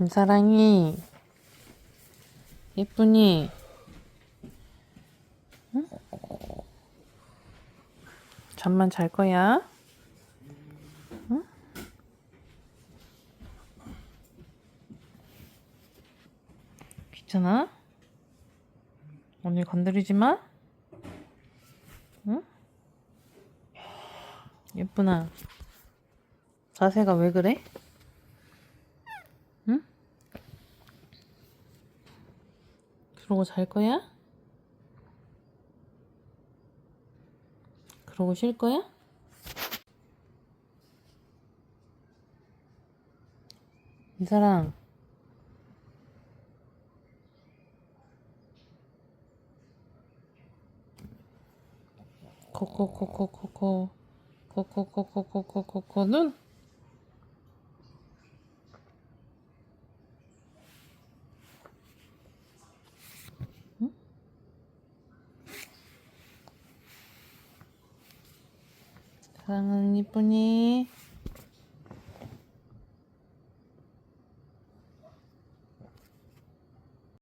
김사랑이 예쁘니? 응? 잠만 잘 거야? 응? 귀찮아? 오늘 건드리지 마? 응? 예쁘나? 자세가 왜 그래? 그러고 잘 거야? 그러고 쉴 거야? 이사랑 코코코코코코 코코코코코코코는 사랑은 이쁘니?